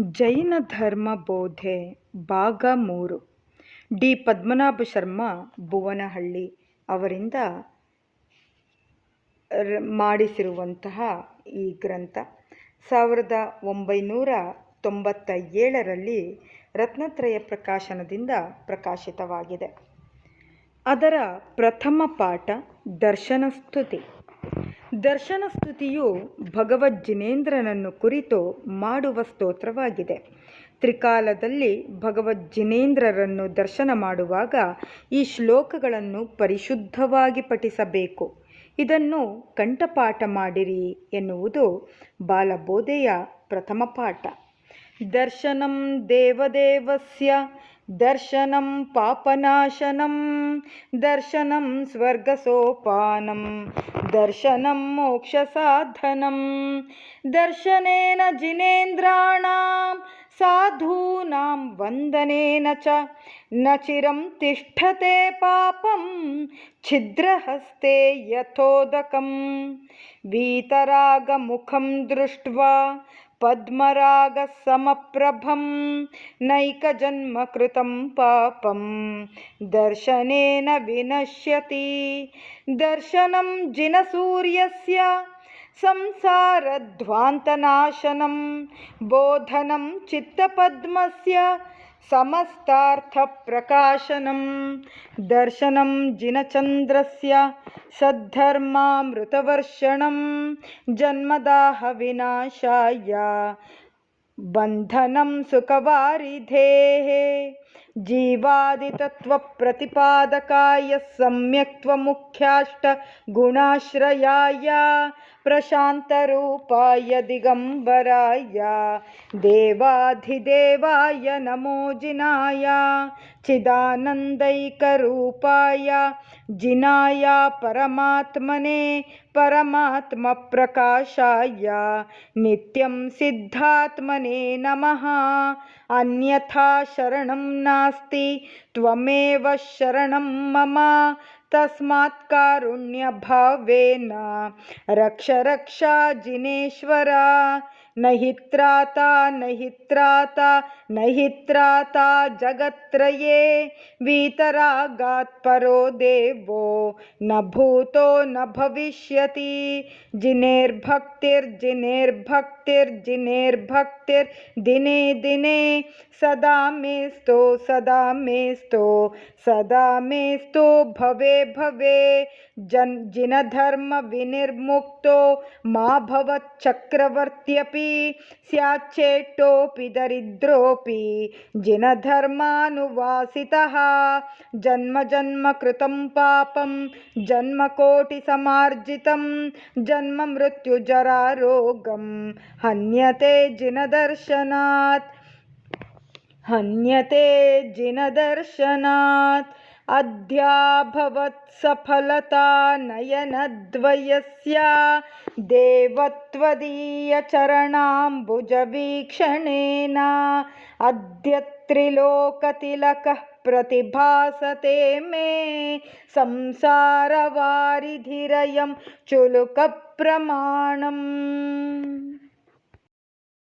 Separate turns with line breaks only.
ಜೈನ ಧರ್ಮ ಬೋಧೆ, ಭಾಗ ಮೂರು. ಡಿ. ಪದ್ಮನಾಭ ಶರ್ಮ, ಭುವನಹಳ್ಳಿ ಅವರಿಂದ ಮಾಡಿಸಿರುವಂತಹ ಈ ಗ್ರಂಥ ಸಾವಿರದ ಒಂಬೈನೂರ ತೊಂಬತ್ತ ಏಳರಲ್ಲಿ ರತ್ನತ್ರಯ ಪ್ರಕಾಶನದಿಂದ ಪ್ರಕಾಶಿತವಾಗಿದೆ. ಅದರ ಪ್ರಥಮ ಪಾಠ ದರ್ಶನ ಸ್ತುತಿ. ದರ್ಶನ ಸ್ತುತಿಯು ಭಗವದ್ ಜಿನೇಂದ್ರನನ್ನು ಕುರಿತು ಮಾಡುವ ಸ್ತೋತ್ರವಾಗಿದೆ. ತ್ರಿಕಾಲದಲ್ಲಿ ಭಗವದ್ ಜಿನೇಂದ್ರರನ್ನು ದರ್ಶನ ಮಾಡುವಾಗ ಈ ಶ್ಲೋಕಗಳನ್ನು ಪರಿಶುದ್ಧವಾಗಿ ಪಠಿಸಬೇಕು. ಇದನ್ನು ಕಂಠಪಾಠ ಮಾಡಿರಿ ಎನ್ನುವುದು ಬಾಲಬೋಧೆಯ ಪ್ರಥಮ ಪಾಠ. ದರ್ಶನಂ ದೇವದೇವಸ್ಯ दर्शनं पापनाशनं, दर्शनं स्वर्गसोपानं, दर्शनं मोक्षसाधनं, दर्शनेन जिनेन्द्राणां साधूनां वन्दनेन च, न चिरं तिष्ठते पापं, छिद्रहस्ते यथोदकं वीतरागमुखं दृष्ट्वा पद्मरागसमप्रभं नैकजन्मकृतं पापं दर्शनेन विनश्यति। दर्शनं जिनसूर्यस्य संसारध्वान्तनाशनं बोधनं चित्तपद्मस्य समस्तार्थप्रकाशनं दर्शनं जिनचन्द्रस्य सद्धर्मामृतवर्षणं जन्मदाहविनाशाय बन्धनं सुखवारिधेः जीवादितत्त्वप्रतिपादकाय सम्यक्त्वमुख्याष्टगुणाश्रयाय प्रशान्तरूपाय दिगम्बराय, देवाधिदेवाय नमो जिनाय, चिदानन्दैकरूपाय, जिनाय परमात्मने परमात्मप्रकाशाय, नित्यं सिद्धात्मने नमः। अन्यथा शरणं नास्ति, त्वमेव शरणं मम। तस्मात् कारुण्यभावेन। रक्ष रक्षा जिनेश्वर। न हि त्राता न हि त्राता न हि त्राता जगत्त्रये, वीतरागात् परो देवो, न भूतो, न भविष्यति। जिनेर्भक्तिर्जिनेर्भक्तिर्जिनेर्भक्तिर्दिने दिने सदा मेस्तो सदा मेस्तो सदा मेस्तो भवे भवे। जन् जिनधर्मविनिर्मुक्तो, मा भवच्चक्रवर्त्यपि स्याच्चेट्टोऽपि दरिद्रोऽपि जिनधर्मानुवासितः। जन्म जन्म कृतं पापं जन्मकोटिसमार्जितं जन्म मृत्युजरारोगं हन्यते जिनदर्शनात्। हन्यते जिनदर्शनात्। अद्याभवत्सफलता नयनद्वयस्य देवत्वदीयचरणाम्बुजवीक्षणेन अद्य त्रिलोकतिलकः प्रतिभासते मे संसारवारिधिरयं चुलुकप्रमाणम्।